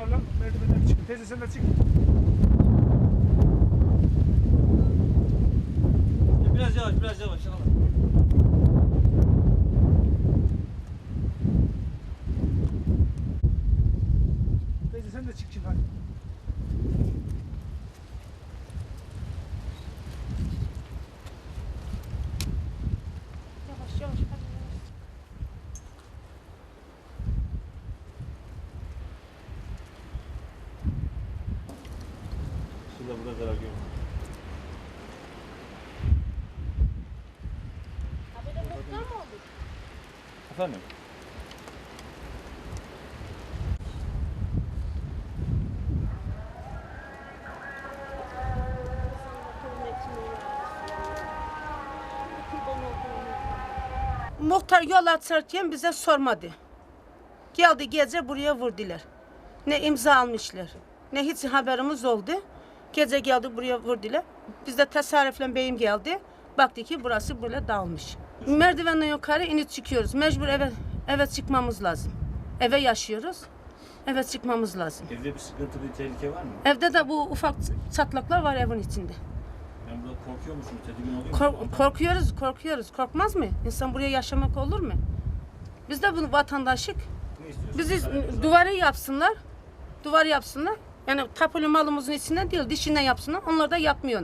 Çocuklarla merdivenden çıkın. Teyze sen de çık. Biraz yavaş, biraz yavaş. Al. Teyze sen de çık şimdi hadi. Şurada burada zarar görüyorum. Abi de muhtar mı olduk? Efendim? Muhtar yol açarken bize sormadı. Geldi gece buraya vurdular. Ne imza almışlar. Ne hiç haberimiz oldu. Gece geldi buraya vurdular. Biz de tesadüfen beyim geldi. Baktı ki burası böyle dağılmış. Merdivenden yukarı inip çıkıyoruz. Mecbur eve eve çıkmamız lazım. Eve yaşıyoruz. Eve çıkmamız lazım. Evde bir sıkıntı, bir tehlike var mı? Evde de bu ufak çatlaklar var evin içinde. Ben burada korkuyor musunuz? Tedirgin oluyor Kork- musunuz? korkuyoruz, korkuyoruz. Korkmaz mı? İnsan buraya yaşamak olur mu? Biz de bunu vatandaşık. Ne istiyorsunuz? Bizi duvarı yapsınlar. Duvar yapsınlar. Yani tapulu malımızın içinden değil, dişinden yapsınlar. Onlar da yapmıyor.